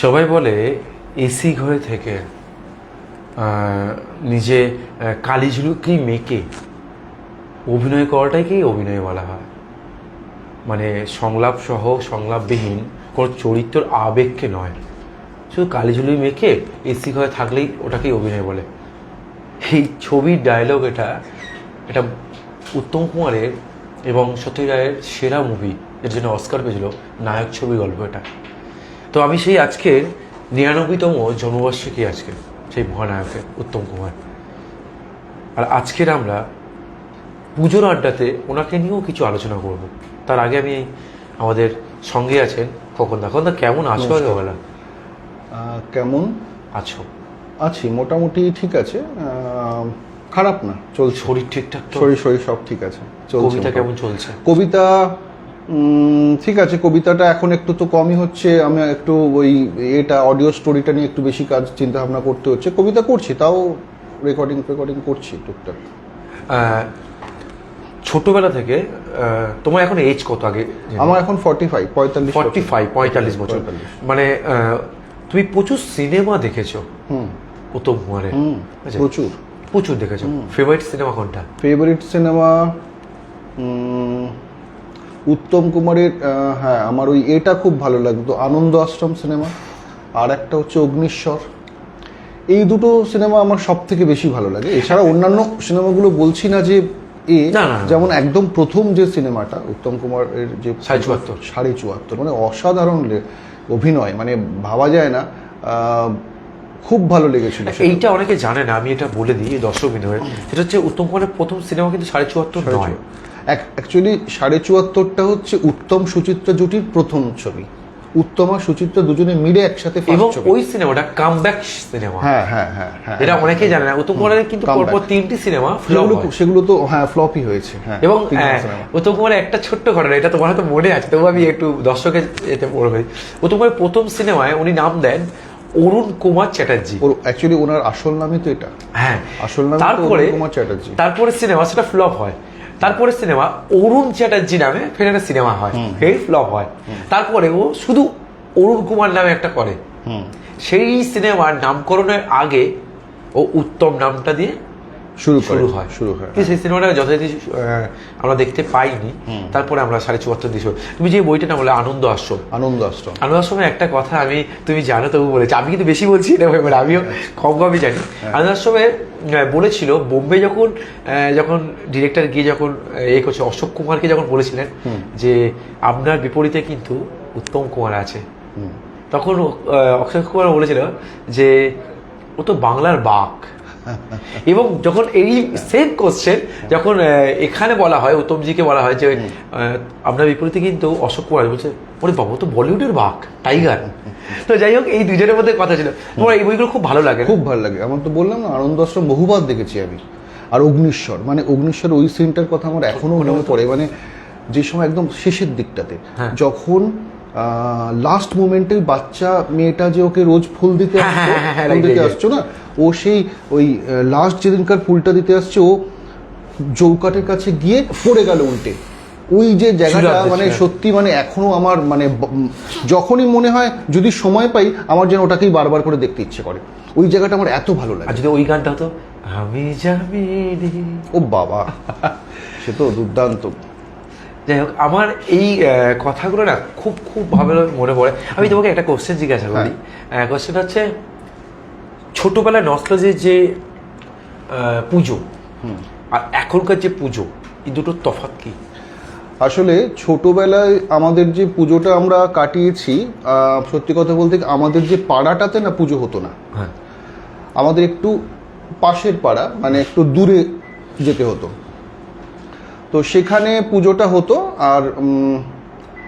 সবাই বলে এসি ঘরে থেকে নিজে আহ, কালিঝুলুকেই মেকে অভিনয় করাটাকেই অভিনয় বলা হয়? মানে সংলাপ সহ সংলাপবিহীন কোনো চরিত্রের আবেগকে নয়। শুধু কালিঝুলি মেখে এসি ঘরে থাকলেই ওটাকেই অভিনয় বলে। এই ছবির ডায়লগ এটা এটা উত্তম কুমারের এবং সত্যি রায়ের সেরা মুভি এর জন্য অস্কার পেয়েছিল নায়ক ছবি গল্প এটা। তো আমি সেই আজকের নিরানব্বইতম জন্মবার্ষিকী আজকে সেই মহানায়কের উত্তম কুমার। আর আজকের আমরা পুজোর আড্ডাতে ওনাকে নিয়েও কিছু আলোচনা করব। তার আগে আমি আমাদের সঙ্গে আছেন খোকন দা খোকন দা কেমন আছো আগে বেলা কেমন? আছো। আছি মোটামুটি ঠিক আছে। খারাপ না চলছে। শরীর ঠিকঠাক শরীর শরীর সব ঠিক আছে কবিতা কেমন চলছে? কবিতা ঠিক আছে কবিতাটা এখন একটু তো কমই হচ্ছে আমি একটু ওই এটা অডিও স্টোরিটা নিয়ে একটু বেশি কাজ চিন্তা ভাবনা করতে হচ্ছে। কবিতা করছি তাও রেকর্ডিং রেকর্ডিং করছি টুকটাক। ছোটবেলা থেকে তোমার এখন এজ কত আগে? আমার এখন ফর্টি ফাইভ পঁয়তাল্লিশ ফর্টি ফাইভ পঁয়তাল্লিশ বছর। 45 মানে তুমি প্রচুর সিনেমা দেখেছ। হুম। উত্তম কুমারের। হুম আচ্ছা, প্রচুর। প্রচুর দেখেছ। ফেভারিট সিনেমা কোনটা? ফেভারিট সিনেমা উত্তম কুমারের হ্যাঁ আমার ওই এটা খুব ভালো লাগতো আনন্দ আশ্রম সিনেমা আর একটা হচ্ছে অগ্নিশ্বর এই দুটো সিনেমা আমার সব থেকে বেশি ভালো লাগে এছাড়া অন্যান্য সিনেমাগুলো বলছি না যে এ। যেমন একদম প্রথম যে সিনেমাটা উত্তম কুমারের যে সাড়ে চুয়াত্তর। সাড়ে চুয়াত্তর মানে অসাধারণ অভিনয় মানে ভাবা যায় না খুব ভালো লেগেছিল সেটা। এইটা অনেকে জানে না আমি এটা বলে দিই দর্শক বিনয় সেটা হচ্ছে উত্তম কুমারের প্রথম সিনেমা কিন্তু সাড়ে চুয়াত্তর নয় অ্যাকচুয়ালি সাড়ে চুয়াত্তরটা হচ্ছে উত্তম সুচিত্রা জুটির প্রথম ছবি। উত্তম আর সুচিত্রা দুজনে মিলে একসাথে এবং ওই সিনেমাটা কামব্যাক সিনেমা হ্যাঁ হ্যাঁ হ্যাঁ হ্যাঁ এটা অনেকেই জানে না। উত্তম কুমারের কিন্তু পরপর তিনটি সিনেমা ফ্লপ সেগুলো সেগুলো তো হ্যাঁ ফ্লপই হয়েছে হ্যাঁ এবং cinema। উত্তম কুমারের একটা ছোট্ট ঘটনা এটা তোমার হয়তো মনে আছে তবু আমি একটু দর্শকের এতে পড়বে উত্তম কুমারের প্রথম সিনেমায় উনি নাম দেন অরুণ কুমার চ্যাটার্জি। অ্যাকচুয়ালি ওনার আসল নামই তো এটা। হ্যাঁ আসল নাম তারপরে কুমার চ্যাটার্জি। তারপরে সিনেমা সেটা ফ্লপ হয়। তারপরে সিনেমা অরুণ চ্যাটার্জি নামে ফের একটা সিনেমা হয়। ফের ফ্লপ হয়। তারপরে ও শুধু অরুণ কুমার নামে একটা করে। সেই সিনেমার নামকরণের আগে ও উত্তম নামটা দিয়ে শুরু শুরু হয় শুরু হয় সেই সিনেমাটা যথারীতি আমরা দেখতে পাইনি। তারপরে আমরা সাড়ে চুয়াত্তর দিয়েছি। তুমি যে বইটা না বলে আনন্দ আশ্রম। আনন্দ আশ্রম। আনন্দ আশ্রমের একটা কথা আমি তুমি জানো তবু বলেছি। আমি কিন্তু বেশি বলছি না এবার আমিও কম কমই জানি। আনন্দ আশ্রমে বলেছিল বোম্বে যখন যখন ডিরেক্টর গিয়ে যখন এ করছে অশোক কুমারকে যখন বলেছিলেন যে আপনার বিপরীতে কিন্তু উত্তম কুমার আছে। তখন অক্ষয় কুমার বলেছিল যে ও তো বাংলার বাক এবং যখন এই সেম কোশ্চেন যখন এখানে বলা হয় উত্তমজিকে বলা হয় যে আপনার বিপরীতে কিন্তু অশোক কুমার বলছে ওরে বাবু তো বলিউডের বাক টাইগার। তো যাই হোক এই দুজনের মধ্যে কথা ছিল। তোমার এই বইগুলো খুব ভালো লাগে। খুব ভালো লাগে। আমার তো বললাম না আনন্দ আশ্রম বহুবার দেখেছি আমি। আর অগ্নিশ্বর মানে অগ্নিশ্বর ওই সিনটার কথা আমার এখনও মনে পড়ে। মানে যে সময় একদম শেষের দিকটাতে হ্যাঁ। যখন লাস্ট মোমেন্টে বাচ্চা মেয়েটা যে ওকে রোজ ফুল দিতে হ্যাঁ, হ্যাঁ, হ্যাঁ, ফুল দিতে আসছো না? ও সেই ওই লাস্ট যেদিনকার ফুলটা দিতে আসছে ও চৌকাটের কাছে গিয়ে পড়ে গেল উল্টে। ওই যে জায়গাটা মানে সত্যি মানে এখনও আমার মানে যখনই মনে হয় যদি সময় পাই আমার যেন ওটাকেই বারবার করে দেখতে ইচ্ছে করে। ওই জায়গাটা আমার এত ভালো লাগে। যদি ওই গানটা হতো আমি জামিনি ও বাবা সে তো দুর্দান্ত। যাই হোক আমার এই কথাগুলো না খুব খুব ভালো মনে পড়ে। আমি তোমাকে একটা কোশ্চেন জিজ্ঞাসা করি। কোশ্চেন হচ্ছে ছোটবেলায় নস্টালজির যে পুজো আর এখনকার যে পুজো এই দুটোর তফাৎ কি? আসলে ছোটবেলায় আমাদের যে পুজোটা আমরা কাটিয়েছি সত্যি কথা বলতে আমাদের যে পাড়াটাতে না পুজো হতো না। হ্যাঁ। আমাদের একটু পাশের পাড়া মানে একটু দূরে যেতে হতো। তো সেখানে পুজোটা হতো আর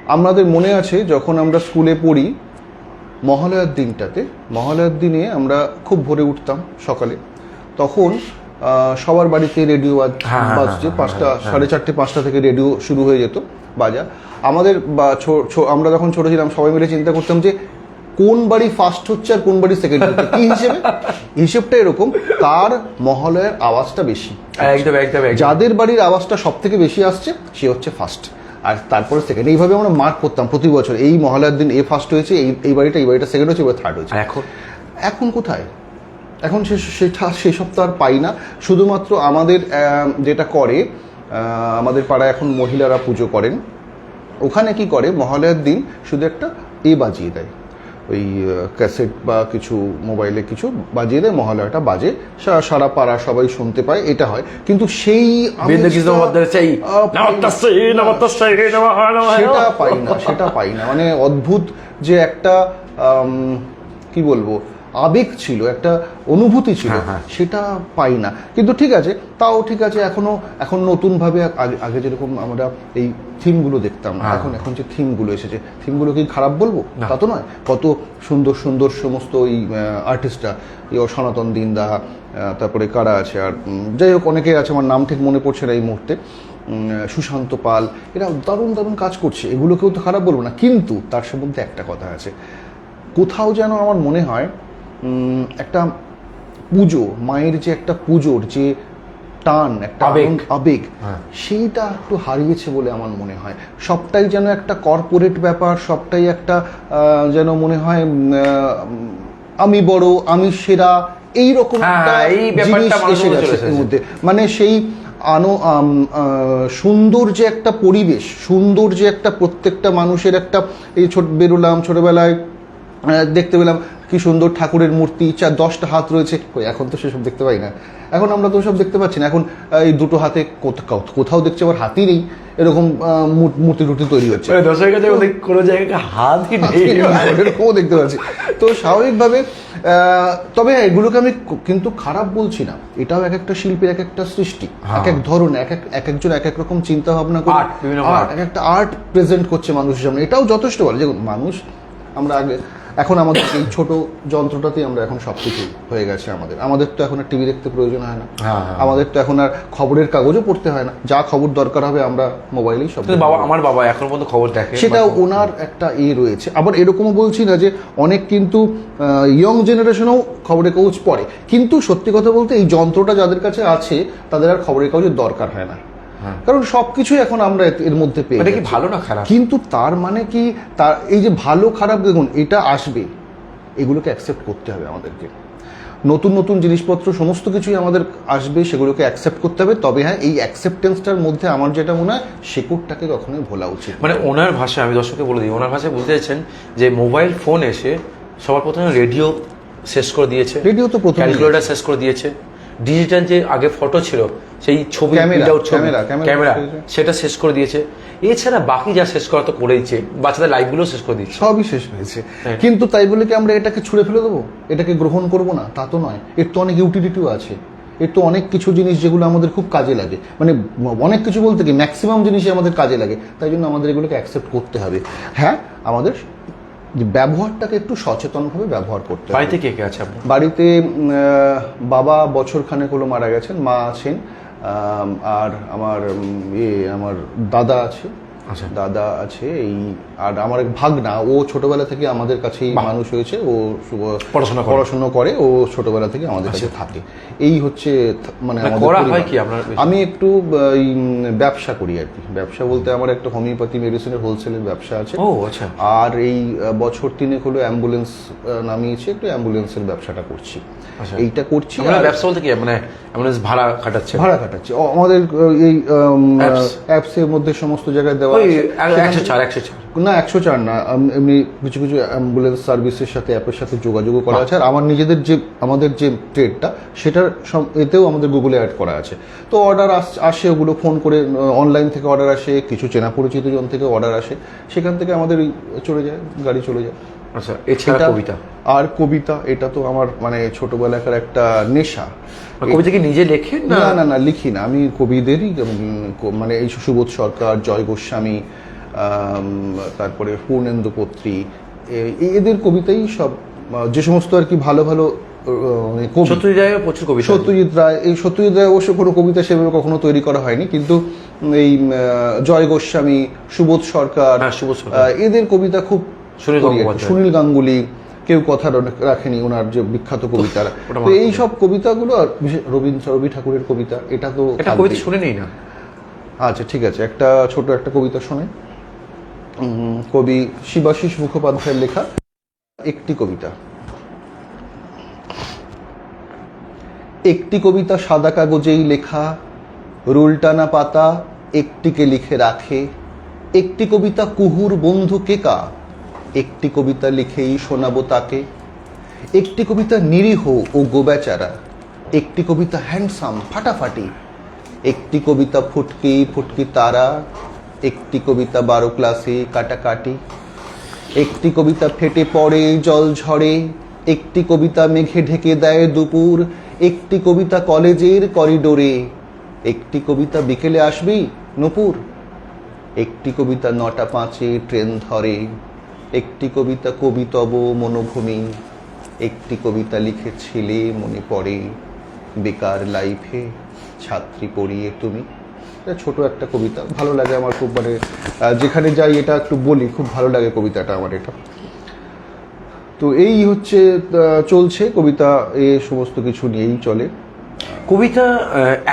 আমাদের মনে আছে যখন আমরা স্কুলে পড়ি মহালয়ার দিনটাতে মহালয়ার দিনে আমরা খুব ভোরে উঠতাম সকালে। তখন সবার বাড়িতে রেডিও হ্যাঁ, হ্যাঁ, বাজছে হ্যাঁ, পাঁচটা সাড়ে চারটে পাঁচটা থেকে রেডিও শুরু হয়ে যেত বাজা আমাদের আমরা যখন ছোট ছিলাম সবাই মিলে চিন্তা করতাম যে কোন বাড়ি ফার্স্ট হচ্ছে আর কোন বাড়ি সেকেন্ড হচ্ছে? কি হিসেবে? হিসেবটা এরকম কার মহালয়ার আওয়াজটা বেশি। একদম একদম একদম। যাদের বাড়ির আওয়াজটা সব থেকে বেশি আসছে সে হচ্ছে ফার্স্ট আর তারপরে সেকেন্ড এইভাবে আমরা মার্ক করতাম প্রতি বছর। এই মহালয়ার দিন এ ফার্স্ট হয়েছে এই এই বাড়িটা এই বাড়িটা সেকেন্ড হয়েছে এবার থার্ড হয়েছে। এখন? এখন কোথায়? এখন সে সেটা সেসব তো আর পাই না। শুধুমাত্র আমাদের যেটা করে আমাদের পাড়ায় এখন মহিলারা পুজো করেন। ওখানে কি করে? মহালয়ার দিন শুধু একটা এ বাজিয়ে দেয়। ওই ক্যাসেট বা কিছু মোবাইলে কিছু বাজিয়ে দেয় মহালয়াটা বাজে সারা পাড়া সবাই শুনতে পায় এটা হয়। কিন্তু সেই সেটা পাই না সেটা পাই না। মানে অদ্ভুত যে একটা কি বলব আবেগ ছিল একটা অনুভূতি ছিল হ্যাঁ, হ্যাঁ। সেটা পাই না কিন্তু ঠিক আছে তাও ঠিক আছে এখনও এখন নতুন ভাবে আগে যেরকম আমরা এই থিমগুলো দেখতাম হ্যাঁ। এখন এখন যে থিমগুলো এসেছে থিমগুলো কি খারাপ বলব। তা তো নয় কত সুন্দর সুন্দর সমস্ত ওই আর্টিস্টরা এই সনাতন দিনদা তারপরে কারা আছে আর যাই হোক অনেকে আছে আমার নাম ঠিক মনে পড়ছে না এই মুহূর্তে সুশান্ত পাল এরা দারুণ দারুণ কাজ করছে এগুলোকেও তো খারাপ বলব না কিন্তু তার সম্বন্ধে একটা কথা আছে কোথাও যেন আমার মনে হয় একটা পুজো মায়ের যে একটা পুজোর যে টান একটা আবেগ। আবেগ হ্যাঁ। সেইটা একটু হারিয়েছে বলে আমার মনে হয় সবটাই যেন একটা কর্পোরেট ব্যাপার সবটাই একটা যেন মনে হয় আমি বড় আমি সেরা এই রকম হ্যাঁ, একটা এই ব্যাপারটা জিনিস এসে গেছে এর মধ্যে মানে সেই আনো সুন্দর যে একটা পরিবেশ সুন্দর যে একটা প্রত্যেকটা মানুষের একটা এই ছোট বেরোলাম ছোটবেলায় দেখতে পেলাম কি সুন্দর ঠাকুরের মূর্তি চার দশটা হাত রয়েছে। এখন তো সেসব দেখতে পাই না। এখন আমরা তো সব দেখতে পাচ্ছি না। এখন এই দুটো হাতে কোথাও কোথাও দেখছি আবার হাতই নেই। এরকম মূর্তি টুর্তি তৈরি হচ্ছে। দর্শকের কাছে ওদের কোনো জায়গায় হাতই নেই। এরকমও দেখতে পাচ্ছি। তো স্বাভাবিকভাবে তবে হ্যাঁ, এগুলোকে আমি কিন্তু খারাপ বলছি না। এটাও এক একটা শিল্পের এক একটা সৃষ্টি হ্যাঁ। এক এক ধরন এক এক এক একজন এক এক রকম চিন্তা ভাবনা করে। এক একটা আর্ট প্রেজেন্ট করছে মানুষের সামনে। এটাও যথেষ্ট ভালো। যেমন মানুষ আমরা আগে এখন আমাদের এই ছোট যন্ত্রটাতেই আমরা এখন সব সবকিছু হয়ে গেছে আমাদের। আমাদের তো এখন আর টিভি দেখতে প্রয়োজন হয় না। হ্যাঁ, হ্যাঁ। আমাদের তো এখন আর খবরের কাগজও পড়তে হয় না। যা খবর দরকার হবে আমরা মোবাইলেই সব বাবা আমার বাবা এখন পর্যন্ত খবর দেখে সেটা ওনার একটা এ রয়েছে। আবার এরকমও বলছি না যে অনেক কিন্তু ইয়ং জেনারেশনও খবরের কাগজ পড়ে। কিন্তু সত্যি কথা বলতে এই যন্ত্রটা যাদের কাছে আছে তাদের আর খবরের কাগজের দরকার হয় না। কারণ সবকিছুই এখন আমরা এর- মধ্যে পেয়ে এটা কি ভালো না খারাপ? কিন্তু তার মানে কি তার এই যে ভালো খারাপ দেখুন এটা আসবে। এগুলোকে অ্যাকসেপ্ট করতে হবে আমাদেরকে। নতুন নতুন জিনিসপত্র সমস্ত কিছুই আমাদের আসবে সেগুলোকে অ্যাকসেপ্ট করতে হবে। তবে হ্যাঁ এই অ্যাকসেপ্টেন্সটার মধ্যে আমার যেটা মনে হয় শেকড়টাকে কখনোই ভোলা উচিত মানে ওনার ভাষায় আমি দর্শককে বলে দিই ওনার ভাষায় বুঝতে চাইছেন যে মোবাইল ফোন এসে সবার প্রথমে রেডিও শেষ করে দিয়েছে। রেডিও তো প্রথমেই ক্যালকুলেটার শেষ করে দিয়েছে। ডিজিটাল যে আগে ফটো ছিল সেই ছবি ক্যামেরা, সেটা শেষ করে দিয়েছে। এছাড়া বাকি যা শেষ করা তো করেইছে বাচ্চাদের লাইফগুলো শেষ করে দিচ্ছে সবই শেষ হয়েছে। হ্যাঁ। কিন্তু তাই বলে কি আমরা এটাকে ছুঁড়ে ফেলে দেবো? এটাকে গ্রহণ করব না? তা তো নয়। এর তো অনেক ইউটিলিটিও আছে। এর তো অনেক কিছু জিনিস যেগুলো আমাদের খুব কাজে লাগে। মানে অনেক কিছু বলতে কি ম্যাক্সিমাম জিনিসই আমাদের কাজে লাগে। তাই জন্য আমাদের এগুলোকে অ্যাকসেপ্ট করতে হবে। হ্যাঁ আমাদের যে ব্যবহারটাকে একটু সচেতনভাবে ব্যবহার করতে হবে। বাড়িতে কে কে আছে বাড়িতে বাবা বছর খানেক হলো মারা গেছেন। মা আছেন। আর আমার ইয়ে আমার দাদা আছে। দাদা আছে এই আর আমার এক ভাগনা ও ছোটবেলা থেকে আমাদের কাছেই মানুষ হয়েছে ও পড়াশোনা পড়াশোনা করে ও ছোটবেলা থেকে আমাদের কাছে থাকে। এই হচ্ছে মানে মানে? আমি একটু ব্যবসা করি আর কি। ব্যবসা বলতে আমার একটা হোমিওপ্যাথি মেডিসিনের হোলসেলের ব্যবসা আছে। ও আচ্ছা। আর এই বছর তিনেক হলো অ্যাম্বুলেন্স নামিয়েছি একটু অ্যাম্বুলেন্সের ব্যবসাটা করছি। আচ্ছা। এইটা করছি ব্যবসা বলতে কি মানে অ্যাম্বুলেন্স ভাড়া খাটাচ্ছে ভাড়া কাটাচ্ছি আমাদের এই অ্যাপসের মধ্যে সমস্ত জায়গায় দেওয়া। একশো চার একশো চার। না একশো চার না এমনি কিছু কিছু অ্যাম্বুলেন্স সার্ভিসের সাথে অ্যাপের সাথে যোগাযোগও করা আছে। আর আমার নিজেদের যে আমাদের যে ট্রেডটা সেটার এতেও আমাদের গুগলে অ্যাড করা আছে। তো অর্ডার আসে ওগুলো ফোন করে অনলাইন থেকে অর্ডার আসে কিছু চেনা পরিচিত জন থেকে অর্ডার আসে সেখান থেকে আমাদের চলে যায় গাড়ি চলে যায়। আচ্ছা এছাড়া কবিতা? আর কবিতা এটা তো আমার মানে ছোটবেলাকার একটা নেশা। কবিতা কি নিজে লেখেন না? না না লিখি না। আমি কবিদেরই মানে এই সুবোধ সরকার জয় গোস্বামী তারপরে পূর্ণেন্দু পত্রী এদের কবিতাই সব যে সমস্ত আর কি ভালো ভালো মানে কবি। সত্যজিৎ রায়ের প্রচুর কবিতা সত্যজিৎ রায় এই সত্যজিৎ রায় অবশ্য কোনো কবিতা সেভাবে কখনো তৈরি করা হয়নি কিন্তু এই জয় গোস্বামী সুবোধ সরকার হ্যাঁ, এদের কবিতা খুব সুনীল গাঙ্গুলি কেউ কথা রাখেনি ওনার যে বিখ্যাত কবিতা। তো এই সব কবিতাগুলো আর রবীন্দ্র রবি ঠাকুরের কবিতা এটা তো কবিতা শুনে নেই না? আচ্ছা ঠিক আছে। একটা ছোট একটা কবিতা শোনে। কবি শিবাশিস মুখোপাধ্যায়ের লেখা একটি কবিতা। একটি কবিতা সাদা কাগজেই লেখা রুলটানা পাতা একটিকে লিখে রাখে। একটি কবিতা কুহুর বন্ধু কেকা একটি কবিতা লিখেই শোনাবো তাকে একটি কবিতা নিরীহ ও গোবেচারা একটি কবিতা হ্যান্ডসাম ফাটাফাটি একটি কবিতা ফুটকি ফুটকি তারা একটি কবিতা বারো ক্লাসে কাটাকাটি একটি কবিতা ফেটে পড়ে জল ঝরে একটি কবিতা মেঘে ঢেকে দেয় দুপুর একটি কবিতা কলেজের করিডোরে একটি কবিতা বিকেলে আসবি নূপুর একটি কবিতা নটা পাঁচে ট্রেন ধরে একটি কবিতা কবিতব মনোভূমি একটি কবিতা লিখেছিলে মনে পড়ে বেকার লাইফে ছাত্রী পড়িয়ে তুমি। এটা ছোট একটা কবিতা ভালো লাগে আমার খুব মানে যেখানে যাই এটা একটু বলি খুব ভালো লাগে কবিতাটা আমার এটা। তো এই হচ্ছে চলছে কবিতা এ সমস্ত কিছু নিয়েই চলে। কবিতা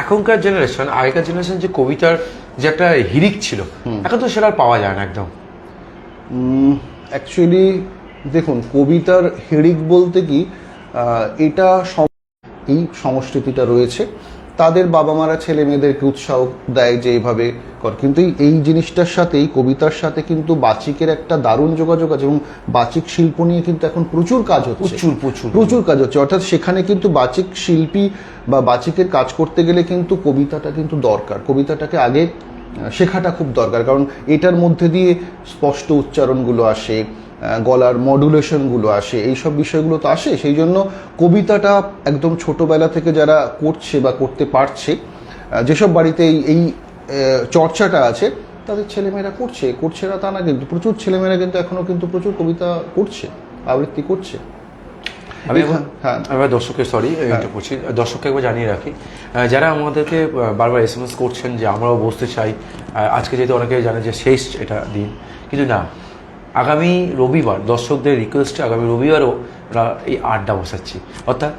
এখনকার জেনারেশন আগেকার জেনারেশন যে কবিতার যে একটা হিরিক ছিল এখন তো সেটা আর পাওয়া যায় না একদম। অ্যাকচুয়ালি দেখুন কবিতার হেডিক বলতে কি এটা এই সংস্কৃতিটা রয়েছে। তাদের বাবা মারা ছেলে মেয়েদেরকে উৎসাহ দেয় যে এইভাবে কর। কিন্তু এই- এই জিনিসটার সাথেই কবিতার সাথে কিন্তু বাচিকের একটা দারুণ যোগাযোগ আছে এবং বাচিক শিল্প নিয়ে কিন্তু এখন প্রচুর কাজ হচ্ছে। প্রচুর প্রচুর। প্রচুর কাজ হচ্ছে। অর্থাৎ সেখানে কিন্তু বাচিক শিল্পী বা বাচিকের কাজ করতে গেলে কিন্তু কবিতাটা কিন্তু দরকার। কবিতাটাকে আগে শেখাটা খুব দরকার। কারণ এটার মধ্যে দিয়ে স্পষ্ট উচ্চারণগুলো আসে গলার মডুলেশনগুলো আসে, এইসব বিষয়গুলো তো আসে। সেই জন্য কবিতাটা একদম ছোটোবেলা থেকে যারা করছে বা করতে পারছে যেসব বাড়িতে এই চর্চাটা আছে, তাদের ছেলেমেয়েরা করছে করছে না তা না কিন্তু প্রচুর ছেলেমেয়েরা কিন্তু এখনও কিন্তু প্রচুর কবিতা করছে, আবৃত্তি করছে। আমি এখন হ্যাঁ। আমরা দর্শকের সরি এটা বলছি দর্শককে একবার জানিয়ে রাখি যারা আমাদেরকে বারবার এস এম এস করছেন যে আমরাও বসতে চাই আজকে যেহেতু অনেকে জানে যে শেষ এটা দিন কিন্তু না আগামী রবিবার দর্শকদের রিকোয়েস্টে আগামী রবিবারও আমরা এই আড্ডা বসাচ্ছি। অর্থাৎ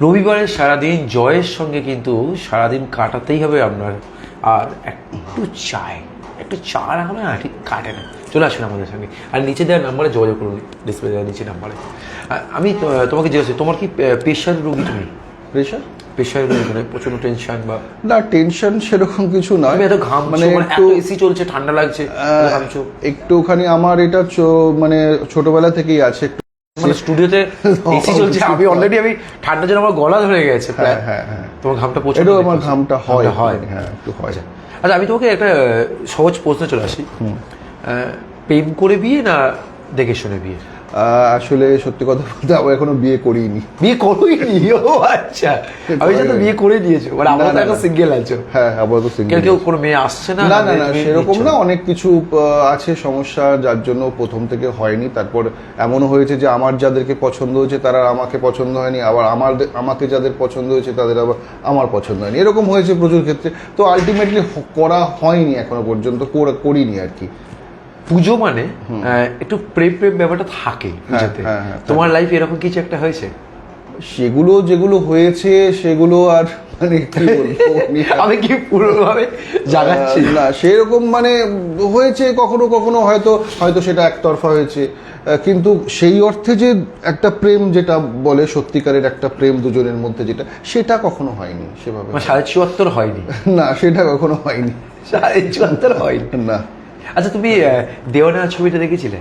রবিবারের সারাদিন জয়ের সঙ্গে কিন্তু সারাদিন কাটাতেই হবে আপনার আর একটু চায়। একটু চা না হলে কাটে না। চলে আসুন আমাদের সঙ্গে। আর নিচে দেওয়ার নাম্বারে যোগাযোগ করুন ডিসপ্লে দেওয়ার নিচে নাম্বারে আমি তোমাকে জিজ্ঞাসা তোমার কি প্রেশার রোগী তুমি? প্রেশার প্রচণ্ড টেনশন বা না টেনশন সেরকম কিছু নয়। এত ঘাম মানে মানে একটু এসি চলছে ঠান্ডা লাগছে একটুখানি আমার এটা মানে ছোটবেলা থেকেই আছে। মানে স্টুডিওতে এসি চলছে আমি অলরেডি আমি ঠান্ডার জন্য আমার গলা ধরে গেছে প্রায়। হ্যাঁ, হ্যাঁ। তোমার ঘামটা এটাও আমার ঘামটা হয়। হয়। হ্যাঁ একটু হয়। আচ্ছা আমি তোমাকে একটা সহজ প্রশ্ন চলে আসি। প্রেম করে বিয়ে না দেখে শুনে বিয়ে? আসলে সত্যি কথা বলতে আমি এখনও বিয়ে করিনি। বিয়ে করোই নি ও আচ্ছা। আমি জানি বিয়ে করে দিয়েছ মানে আমার এখন সিঙ্গেল আছো। হ্যাঁ আপাতত কেউ সিঙ্গেল কেউ কোনো মেয়ে আসছে না? না না সেরকম না অনেক কিছু আছে সমস্যা যার জন্য প্রথম থেকে হয়নি। তারপর এমনও হয়েছে যে আমার যাদেরকে পছন্দ হয়েছে তারা আমাকে পছন্দ হয়নি। আবার আমার আমাকে যাদের পছন্দ হয়েছে তাদের আবার আমার পছন্দ হয়নি। এরকম হয়েছে প্রচুর ক্ষেত্রে। তো আলটিমেটলি করা হয়নি এখনও পর্যন্ত করা- করিনি আর কি। পুজো মানে একটু প্রেম প্রেম ব্যাপারটা থাকে পুজোতে। হ্যাঁ, হ্যাঁ, তোমার লাইফ এরকম কিছু একটা হয়েছে? সেগুলো যেগুলো হয়েছে সেগুলো আর মানে কি বলব আমি কি পুরোভাবে জাগাচ্ছি? না সেরকম মানে হয়েছে কখনো কখনো হয়তো হয়তো সেটা একতরফা হয়েছে। কিন্তু সেই অর্থে যে একটা প্রেম যেটা বলে সত্যিকারের একটা প্রেম দুজনের মধ্যে যেটা সেটা কখনো হয়নি সেভাবে। আমার সাড়ে চুয়াত্তর হয়নি? না সেটা কখনো হয়নি। সাড়ে চুয়াত্তর হয়নি? না। আচ্ছা তুমি দেওয়ানা ছবিটা দেখেছিলে?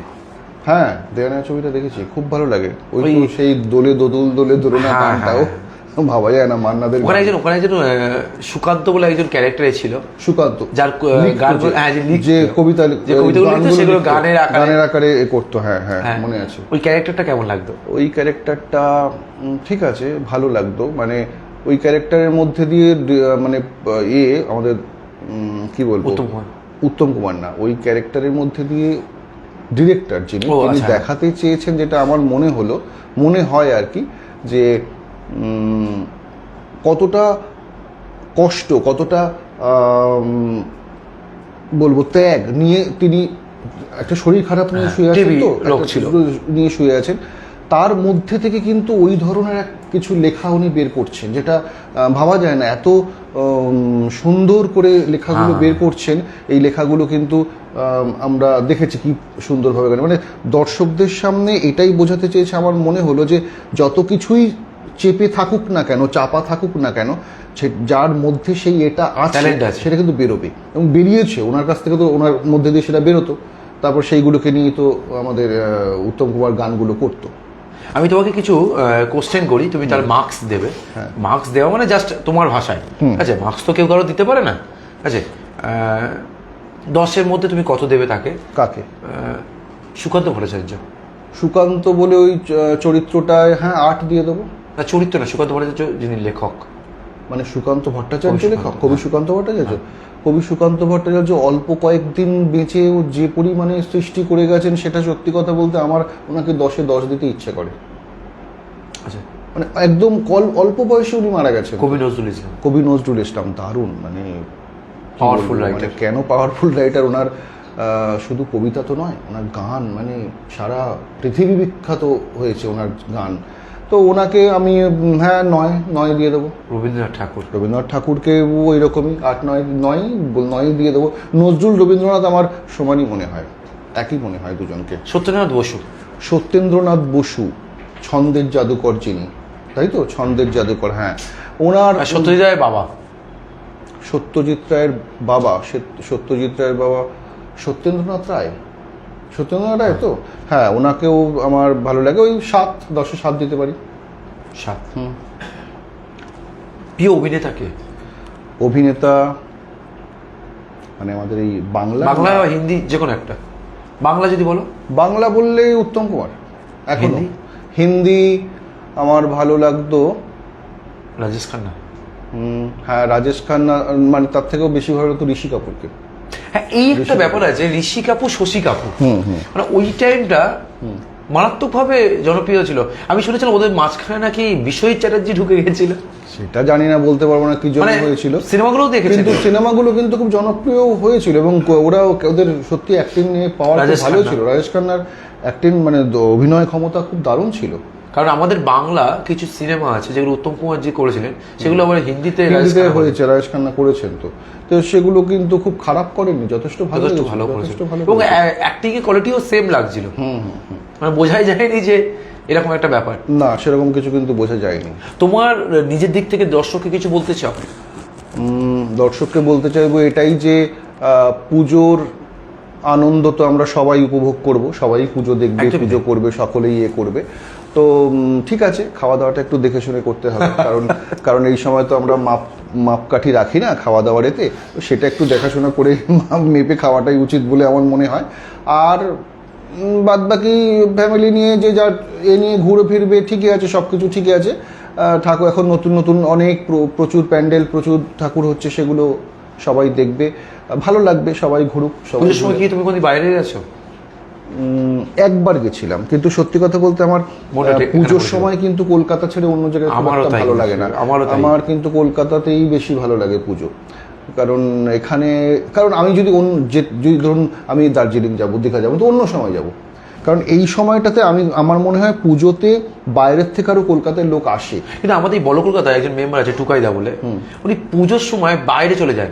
হ্যাঁ দেওয়ানা ছবিটা দেখেছি খুব ভালো লাগে। ওই সেই দোলে দোদুল দোলে দোলে না হ্যাঁ, গানটাও ভাবা যায় না মান্নাদের ওখানে একজন ওখানে একজন সুকান্ত বলে একজন ক্যারেক্টারে ছিল। সুকান্ত। যার গান হ্যাঁ, যে কবিতা যে কবিতাগুলো লিখতো সেগুলো গানের আকারে- গানের আকারে এ করতো হ্যাঁ হ্যাঁ হ্যাঁ। মনে আছে। ওই ক্যারেক্টারটা কেমন লাগতো? ওই ক্যারেক্টারটা ঠিক আছে ভালো লাগতো। মানে ওই ক্যারেক্টারের মধ্যে দিয়ে মানে ইয়ে আমাদের কি বলব? উত্তম কুমার। উত্তম কুমার না ওই ক্যারেক্টারের মধ্যে দিয়ে ডিরেক্টর যিনি তিনি আচ্ছা। দেখাতে চেয়েছেন যেটা আমার মনে হলো মনে হয় আর কি যে কতটা কষ্ট কতটা বলব ত্যাগ নিয়ে তিনি একটা শরীর খারাপ নিয়ে হ্যাঁ, শুয়ে আছেন তো। নিয়ে শুয়ে আছেন তার মধ্যে থেকে কিন্তু ওই ধরনের এক কিছু লেখা উনি বের করছেন যেটা ভাবা যায় না। এত সুন্দর করে লেখাগুলো হ্যাঁ। বের করছেন এই লেখাগুলো কিন্তু আমরা দেখেছি কি সুন্দরভাবে মানে দর্শকদের সামনে এটাই বোঝাতে চেয়েছে আমার মনে হলো যে যত কিছুই চেপে থাকুক না কেন চাপা থাকুক না কেন যার মধ্যে সেই এটা আছে। সেটা কিন্তু বেরোবে। এবং বেরিয়েছে ওনার কাছ থেকে তো ওনার মধ্যে দিয়ে সেটা বেরোতো। তারপর সেইগুলোকে নিয়ে তো আমাদের উত্তম কুমার গানগুলো করতো। আমি তোমাকে কিছু কোশ্চেন করি তুমি তার মার্কস দেবে। হ্যাঁ। মার্কস দেওয়া মানে জাস্ট তোমার ভাষায়। আচ্ছা মার্কস তো কেউ কারও দিতে পারে না। আচ্ছা দশের মধ্যে তুমি কত দেবে তাকে? কাকে? সুকান্ত ভট্টাচার্য। সুকান্ত বলে ওই চরিত্রটায় হ্যাঁ আট দিয়ে দেবো। না চরিত্র না সুকান্ত ভট্টাচার্য যিনি লেখক। মানে সুকান্ত ভট্টাচার্য লেখক? কবি সুকান্ত ভট্টাচার্য? কবি সুকান্ত ভট্টাচার্য অল্প কয়েকদিন বেঁচে যে পরিমাণে সৃষ্টি করে গেছেন সেটা সত্যি কথা বলতে আমার ওনাকে দশে দশ দিতে ইচ্ছে করে। আচ্ছা। মানে একদম কল অল্প বয়সে উনি মারা গেছেন। কবি নজরুল ইসলাম। কবি নজরুল ইসলাম দারুণ মানে বলব, মানে কেন পাওয়ারফুল রাইটার ওনার আহ, শুধু কবিতা তো নয় ওনার গান মানে সারা পৃথিবী বিখ্যাত হয়েছে ওনার গান। তো ওনাকে আমি হ্যাঁ নয় নয় দিয়ে দেবো। রবীন্দ্রনাথ ঠাকুর। রবীন্দ্রনাথ ঠাকুরকে ওই রকমই আট নয় নয় নয় দিয়ে দেবো। নজরুল রবীন্দ্রনাথ আমার সমানই মনে হয় একই মনে হয় দুজনকে। সত্যনারায়ণ বসু। সত্যেন্দ্রনাথ বসু ছন্দের জাদুকর যিনি তাই তো? ছন্দের জাদুকর হ্যাঁ। ওনার সত্যজিৎ রায়ের বাবা? সত্যজিৎ রায়ের বাবা সত্যজিৎ রায়ের বাবা সত্যেন্দ্রনাথ রায়? সত্যেন্দ্রনাথ রায় তো? হ্যাঁ ওনাকেও আমার ভালো লাগে। ওই সাত দশে সাত দিতে পারি। সাত প্রিয় অভিনেতাকে অভিনেতা মানে আমাদের এই বাংলা বাংলা বা হিন্দি যে কোনো একটা। বাংলা যদি বলো। বাংলা বললে উত্তম কুমার এখন। হিন্দি? আমার ভালো লাগতো। রাজেশ খান্না? হ্যাঁ রাজেশ খান্না মানে তার থেকেও বেশি ভালো লাগতো ঋষি কাপুরকে। হ্যাঁ এই একটা ব্যাপার আছে ঋষি কাপুর শশী কাপুর মানে ওই টাইমটা মারাত্মকভাবে জনপ্রিয় ছিল। আমি শুনেছিলাম ওদের মাঝখানে নাকি বিশ্বজিৎ চ্যাটার্জি ঢুকে গেছিল। সেটা জানি না বলতে পারব না কি জন্য মানে হয়েছিল। সিনেমাগুলো দেখেছি কিন্তু সিনেমাগুলো কিন্তু খুব জনপ্রিয় হয়েছিল এবং ওরা ওদের সত্যি অ্যাক্টিং নিয়ে পাওয়ার রাজেশ ভালো ছিল। রাজেশ খান্নার অ্যাক্টিং মানে অভিনয় ক্ষমতা খুব দারুণ ছিল। কারণ আমাদের বাংলা কিছু সিনেমা আছে যেগুলো উত্তম কুমার জি করেছিলেন সেগুলো আবার হিন্দিতে হিন্দিতে হয়েছে রাজেশ খান্না করেছেন তো। তো সেগুলো কিন্তু খুব খারাপ করেনি যথেষ্ট ভালো যথেষ্ট ভালো করেছে এবং। অ্যাক্টিং এর কোয়ালিটিও সেম লাগছিল। মানে বোঝাই যায়নি যে এরকম একটা ব্যাপার। না সেরকম কিছু কিন্তু বোঝা যায়নি। তোমার নিজের দিক থেকে দর্শককে কিছু বলতে চাও? দর্শককে বলতে চাইব এটাই যে পুজোর আনন্দ তো আমরা সবাই উপভোগ করব সবাই পুজো দেখবে পুজো করবে সকলেই ইয়ে করবে। তো ঠিক আছে খাওয়া দাওয়াটা একটু দেখে শুনে করতে হবে। কারণ কারণ এই সময় তো আমরা মাপ মাপকাঠি রাখি না খাওয়া দাওয়ার এতে তো সেটা একটু দেখাশোনা করে মাপ মেপে খাওয়াটাই উচিত বলে আমার মনে হয়। আর বাদ বাকি ফ্যামিলি নিয়ে যে যা এ নিয়ে ঘুরে ফিরবে ঠিকই আছে সব কিছু ঠিকই আছে। ঠাকুর এখন নতুন নতুন অনেক প্র- প্রচুর প্যান্ডেল প্রচুর ঠাকুর হচ্ছে সেগুলো সবাই দেখবে। ভালো লাগবে সবাই ঘুরুক সবাই সময়। কি তুমি কোনদিন বাইরে গেছো উম, একবার গেছিলাম। কিন্তু সত্যি কথা বলতে আমার পুজোর সময় কিন্তু কলকাতা ছেড়ে অন্য জায়গায়। ভালো লাগে না। আমার কিন্তু কলকাতাতেই বেশি ভালো লাগে পুজো। কারণ এখানে কারণ আমি যদি অন্য যে যদি ধরুন আমি দার্জিলিং যাব দীঘা যাব তো অন্য সময় যাব। কারণ এই সময়টাতে আমি আমার মনে হয় পুজোতে বাইরের থেকে আরও কলকাতার লোক আসে। কিন্তু আমাদের বড় কলকাতায় একজন মেম্বার আছে টুকাইদা বলে উনি পুজোর সময় বাইরে চলে যায়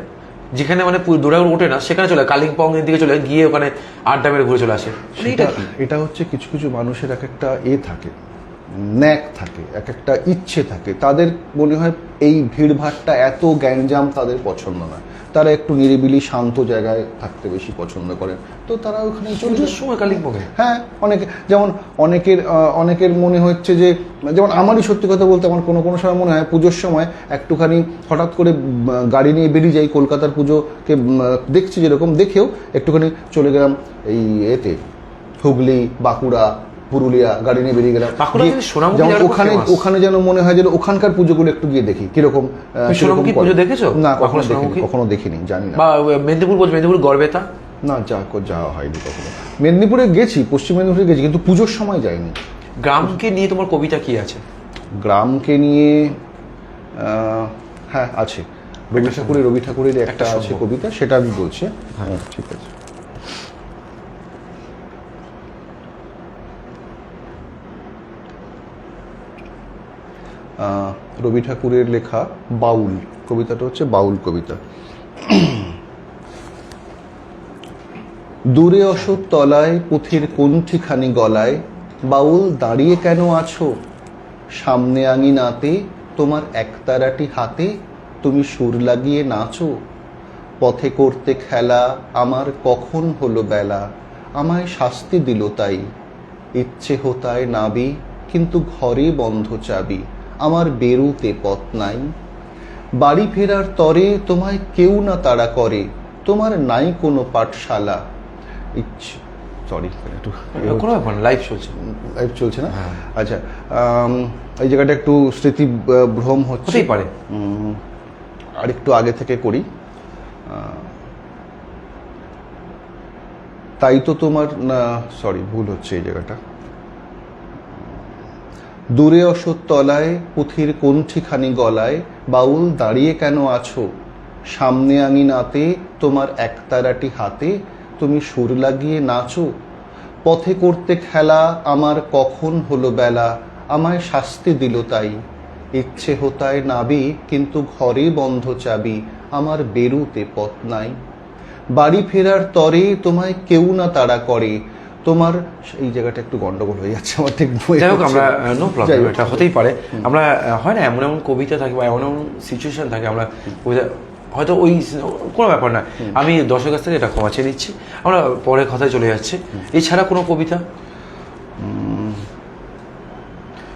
যেখানে মানে দৌড়াগড় ওঠে না সেখানে চলে কালিম্পং এর দিকে চলে গিয়ে ওখানে আড্ডা মেরে ঘুরে চলে আসে। এটা হচ্ছে কিছু কিছু মানুষের এক একটা এ থাকে। ন্যাক থাকে এক একটা ইচ্ছে থাকে। তাদের মনে হয় এই ভিড়ভাড়টা এত গ্যাঞ্জাম তাদের পছন্দ না। তারা একটু নিরিবিলি শান্ত জায়গায় থাকতে বেশি পছন্দ করেন। তো তারা ওখানে চলে পুজোর সময় হ্যাঁ অনেকে যেমন অনেকের অনেকের মনে হচ্ছে যে যেমন আমারই সত্যি কথা বলতে আমার কোনো কোনো সময় মনে হয় পুজোর সময় একটুখানি হঠাৎ করে গাড়ি নিয়ে বেরিয়ে যাই কলকাতার পুজোকে দেখছি যেরকম দেখেও একটুখানি চলে গেলাম এই এতে হুগলি বাঁকুড়া পুরুলিয়া গাড়ি নিয়ে বেরিয়ে গেলাম। যেমন ওখানে ওখানে যেন মনে হয় যেন ওখানকার পুজোগুলো একটু গিয়ে দেখি কীরকম সোনামুখী পুজো দেখেছ? না কখনো দেখিনি কখনো দেখিনি জানি না। বা মেদিনীপুর বলছে মেদিনীপুর গড়বেতা? না যা যাওয়া হয়নি কখনো। মেদিনীপুরে গেছি পশ্চিম মেদিনীপুরে গেছি কিন্তু পুজোর সময় যাইনি। গ্রামকে নিয়ে তোমার কবিতা কি আছে? গ্রামকে নিয়ে হ্যাঁ আছে। রবি ঠাকুরের রবি ঠাকুরের একটা একটা আছে কবিতা সেটা আমি বলছি। হ্যাঁ ঠিক আছে। রবি ঠাকুরের লেখা বাউল। কবিতাটা হচ্ছে বাউল কবিতা। দূরে অশোক তলায়, পুঁথির কোনঠিখানি গলায়, বাউল দাঁড়িয়ে কেন আছো? সামনে আঙিনাতে, তোমার একতারাটি হাতে, তুমি সুর লাগিয়ে নাচো। পথে করতে খেলা আমার কখন হলো বেলা? আমায় শাস্তি দিল তাই। ইচ্ছে হোতায় নাবি, কিন্তু ঘরে বন্ধ চাবি। আমার বেরুতে পথ নাই। বাড়ি ফেরার তরে তোমায় কেউ না তাড়া করে তোমার নাই কোনো পাঠশালা। ইচ্ছে সরি একটু কোনো ব্যাপার লাইভ চলছে। লাইভ চলছে না? হ্যাঁ। আচ্ছা এই জায়গাটা একটু স্মৃতি ভ্রম হচ্ছে। হতেই পারে। আর একটু আগে থেকে করি। তাই তো তোমার না সরি ভুল হচ্ছে এই জায়গাটা। দূরে অসৎ তলায়, পুঁথির কোনঠিখানি গলায়, বাউল দাঁড়িয়ে কেন আছো? সামনে আঙিনাতে, তোমার একতারাটি হাতে, তুমি সুর লাগিয়ে নাচো। পথে করতে খেলা আমার কখন হলো বেলা, আমায় শাস্তি দিল তাই। ইচ্ছে হোতায় নাবি, কিন্তু ঘরে বন্ধ চাবি, আমার বেরুতে পথ নাই। বাড়ি ফেরার তরে তোমায় কেউ না তাড়া করে তোমার এই জায়গাটা একটু গন্ডগোল হয়ে যাচ্ছে আমার ঠিক যাই হোক আমরা নো প্রবলেম এটা হতেই পারে। আমরা হয় না এমন এমন কবিতা থাকে বা এমন এমন সিচুয়েশন থাকে আমরা কবিতা হয়তো ওই কোনো ব্যাপার না। আমি দর্শকের কাছ থেকে এটা ক্ষমা চেয়ে নিচ্ছি। আমরা পরে কথায় চলে যাচ্ছি। এছাড়া কোনো কবিতা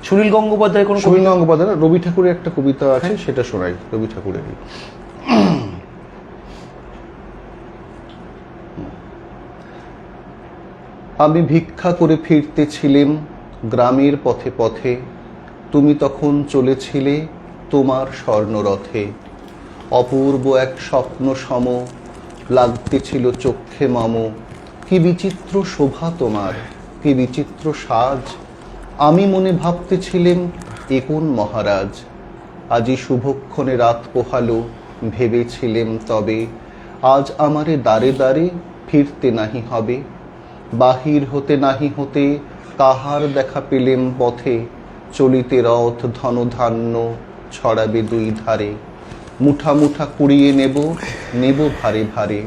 সুনীল গঙ্গোপাধ্যায় কোনো সুনীল গঙ্গোপাধ্যায় রবি ঠাকুরের একটা কবিতা আছে সেটা শোনাই রবি ঠাকুরেরই। আমি ভিক্ষা করে ফিরতেছিলেম গ্রামের পথে পথে। তুমি তখন চলেছিলে তোমার স্বর্ণরথে। অপূর্ব এক স্বপ্ন সম লাগতেছিল চক্ষে মম। কি বিচিত্র শোভা তোমার, কি বিচিত্র সাজ। আমি মনে ভাবতেছিলেম, এ কোন মহারাজ? আজি শুভক্ষণে রাত পোহালো, ভেবেছিলেম তবে আজ আমারে দাঁড়ে দাঁড়ে ফিরতে নাহি হবে। বাহির হতে নাহি হতে কাহার দেখা পেলেম পথে, চলিতে রথ ধনধান্য ছড়াবে দুই ধারে। মুঠা মুঠা কুড়িয়ে নেব নেব ভারে ভারে।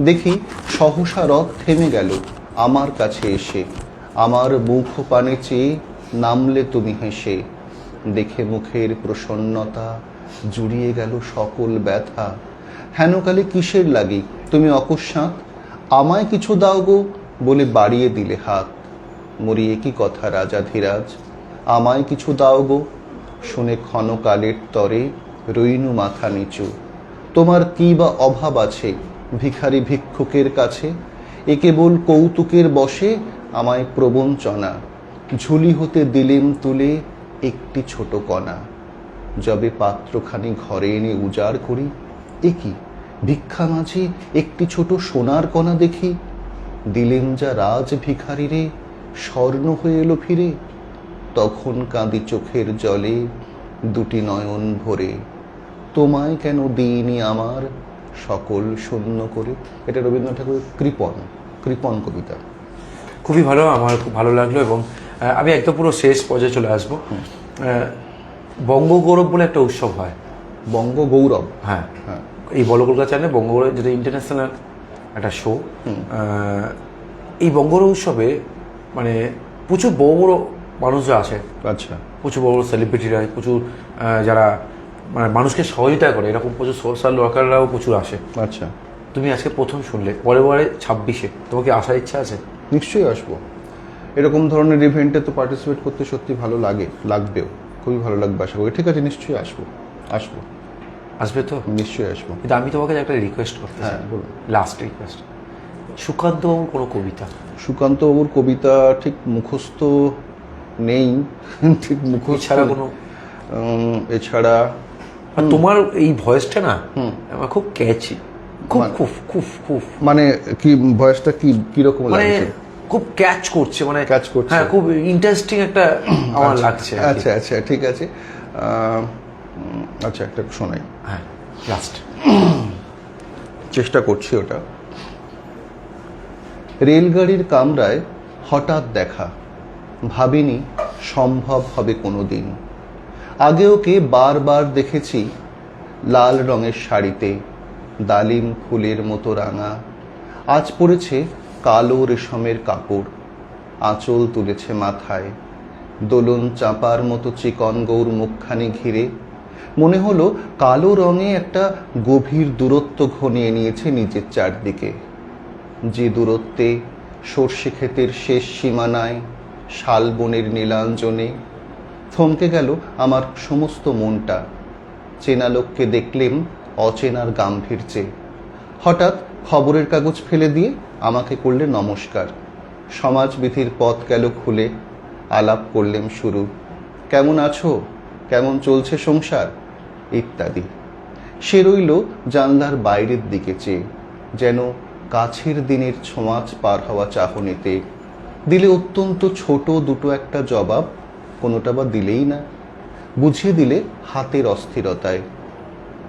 দেখি, সহসা রথ থেমে গেল আমার কাছে এসে। আমার মুখ পানে চেয়ে নামলে তুমি হেসে। দেখে মুখের প্রসন্নতা, জুড়িয়ে গেল সকল ব্যথা। হেনকালে কিসের লাগি? তুমি অকস্মাৎ আমায় কিছু দাও গো। বলে বাড়িয়ে দিলে হাত। মরিয়ে কি কথা রাজা ধীরাজ? আমায় কিছু দাও গো। শুনে ক্ষণকালের তরে রইনু মাথা নিচু। তোমার কি বা অভাব আছে ভিখারি ভিক্ষুকের কাছে? এ কেবল কৌতুকের বসে আমায় প্রবঞ্চনা। ঝুলি হতে দিলেম তুলে একটি ছোট কণা। যবে পাত্রখানি ঘরে এনে উজাড় করি, এ কি? ভিক্ষা মাঝে একটি ছোট সোনার কণা দেখি। দিলেম যা রাজ ভিখারি রে স্বর্ণ হয়ে এলো ফিরে। তখন কাঁদি চোখের জলে দুটি নয়ন ভরে। তোমায় কেন দিইনি আমার সকল শূন্য করে? এটা রবীন্দ্রনাথ ঠাকুরের কৃপণ কৃপণ কবিতা। খুবই ভালো আমার খুব ভালো লাগল এবং আমি একদম পুরো শেষ পর্যায়ে চলে আসব। বঙ্গগৌরব বলে একটা উৎসব হয়। বঙ্গ গৌরব হ্যাঁ। হ্যাঁ। এই বলকলকাতা চ্যানেলে বঙ্গগৌরব যেটা ইন্টারন্যাশনাল একটা শো এই বঙ্গগৌরব উৎসবে মানে প্রচুর বড় বড় মানুষরা আসে। আচ্ছা। প্রচুর বড় বড় সেলিব্রিটিরা প্রচুর যারা মানে মানুষকে সহযোগিতা করে এরকম প্রচুর সোশ্যাল ওয়ার্কাররাও প্রচুর আসে। আচ্ছা। তুমি আজকে প্রথম শুনলে পরে পরে ছাব্বিশে তোমাকে আসার ইচ্ছা আছে? নিশ্চয়ই আসব। এরকম ধরনের ইভেন্টে তো পার্টিসিপেট করতে সত্যি ভালো লাগে লাগবেও। খুবই ভালো লাগবে আশা করি। ঠিক আছে নিশ্চয়ই আসব। আসব। আসবে তো? নিশ্চয়ই আসব। কিন্তু আমি তোমাকে একটা রিকোয়েস্ট করতে চাই বলুন। লাস্ট রিকোয়েস্ট সুকান্ত বাবুর কোনো কবিতা? সুকান্ত বাবুর কবিতা ঠিক মুখস্থ নেই ঠিক মুখস্থ ছাড়া কোনো? এছাড়া আর তোমার এই ভয়েসটা না আমার খুব ক্যাচি খুব মানে- খুব খুব খুব। মানে কি ভয়েসটা কি কীরকম মানে লাগছে? খুব ক্যাচ করছে মানে Catch করছে। হ্যাঁ খুব ইন্টারেস্টিং একটা আমার লাগছে আচ্ছা আচ্ছা ঠিক আছে। আচ্ছা একটা শোনাই। হ্যাঁ লাস্ট চেষ্টা করছি ওটা। রেলগাড়ির কামরায় হঠাৎ দেখা। ভাবিনি সম্ভব হবে কোনো দিন আগে ওকে বারবার দেখেছি লাল রঙের শাড়িতে ডালিম ফুলের মতো রাঙা। আজ পড়েছে কালো রেশমের কাপড় আঁচল তুলেছে মাথায়। দোলন চাপার মতো চিকন গৌর মুখখানি ঘিরে মনে হলো কালো রঙে একটা গভীর দূরত্ব ঘনিয়ে নিয়েছে নিজের চারদিকে। যে দূরত্বে সর্ষে ক্ষেতের শেষ সীমানায় শালবনের নীলাঞ্জনে থমকে গেল আমার সমস্ত মনটা। চেনা লোককে দেখলেম অচেনার গাম্ভীর্যে। হঠাৎ খবরের কাগজ ফেলে দিয়ে আমাকে করলে নমস্কার। সমাজবিধির পথ গেল খুলে, আলাপ করলেম শুরু। কেমন আছো? কেমন চলছে সংসার? ইত্যাদি। সে রইল জানলার বাইরের দিকে চেয়ে, যেন কাছের দিনের ছোঁয়াচ পার হওয়া চাহনিতে। দিলে অত্যন্ত ছোট দুটো একটা জবাব, কোনোটা বা দিলেই না। বুঝিয়ে দিলে হাতের অস্থিরতায়।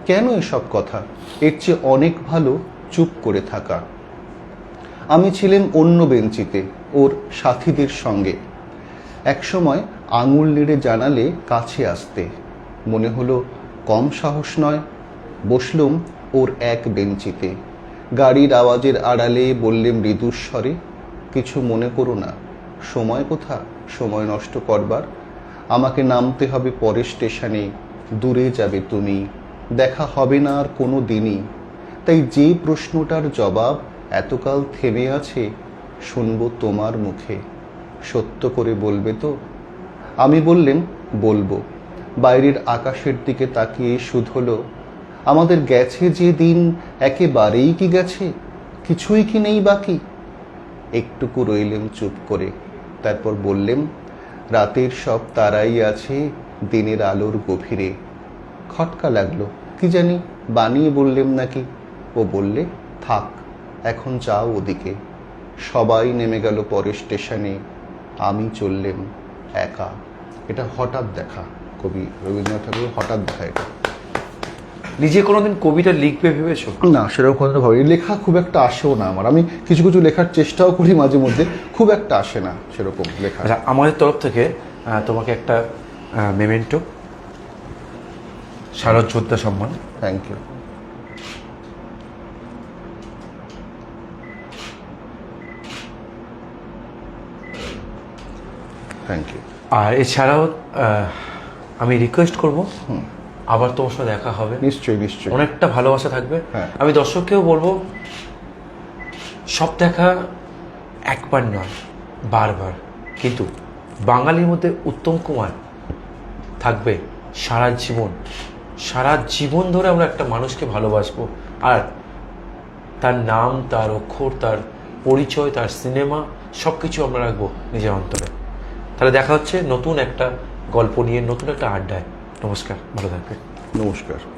কেন এসব কথা? এর চেয়ে অনেক ভালো চুপ করে থাকা। আমি ছিলাম অন্য বেঞ্চিতে, ওর সাথীদের সঙ্গে। একসময় আঙুল নেড়ে জানালে কাছে আসতে। মনে হলো, কম সাহস নয়। বসলুম ওর এক বেঞ্চিতে। গাড়ির আওয়াজের আড়ালে বললে মৃদুস্বরে, কিছু মনে করো না। সময় কোথা? সময় নষ্ট করবার। আমাকে নামতে হবে পরের স্টেশনে। দূরে যাবে তুমি। দেখা হবে না আর কোনো দিনই। তাই যে প্রশ্নটার জবাব এতকাল থেমে আছে, শুনব তোমার মুখে। সত্য করে বলবে তো? আমি বললেম বলব। বাইরের আকাশের দিকে তাকিয়ে শুধ হলো, আমাদের গেছে যে দিন একেবারেই কি গেছে? কিছুই কি নেই বাকি? একটুকু রইলেম চুপ করে, তারপর বললেম রাতের সব তারাই আছে দিনের আলোর গভীরে। খটকা লাগল, কি জানি, বানিয়ে বললেম নাকি? ও বললে, থাক, এখন যাও ওদিকে। সবাই নেমে গেল পরের স্টেশনে, আমি চললেম। একা। এটা হঠাৎ দেখা কবি রবীন্দ্রনাথ ঠাকুর হঠাৎ দেখা এটা। নিজে কোনোদিন কবিতা লিখবে ভেবেছো? না সেরকম কোনো ভাবি লেখা খুব একটা আসেও না আমার। আমি কিছু কিছু লেখার চেষ্টাও করি মাঝে মধ্যে। খুব একটা আসে না সেরকম লেখা। আচ্ছা আমাদের তরফ থেকে তোমাকে একটা memento Sharad Joddha Samman. Thank you thank you আর এছাড়াও আমি রিকোয়েস্ট করব। আবার তোমার সাথে দেখা হবে। নিশ্চয়ই নিশ্চয়ই। অনেকটা ভালোবাসা থাকবে। হ্যাঁ। আমি দর্শককেও বলব সব দেখা একবার নয় বারবার। কিন্তু বাঙালির মধ্যে উত্তম কুমার থাকবে সারা জীবন। সারা জীবন ধরে আমরা একটা মানুষকে ভালোবাসবো। আর তার নাম তার অক্ষর তার পরিচয় তার সিনেমা সব কিছু আমরা রাখব নিজের অন্তরে। তাহলে দেখা হচ্ছে নতুন একটা গল্প নিয়ে নতুন একটা আড্ডায়। নমস্কার ভালো থাকবেন। নমস্কার।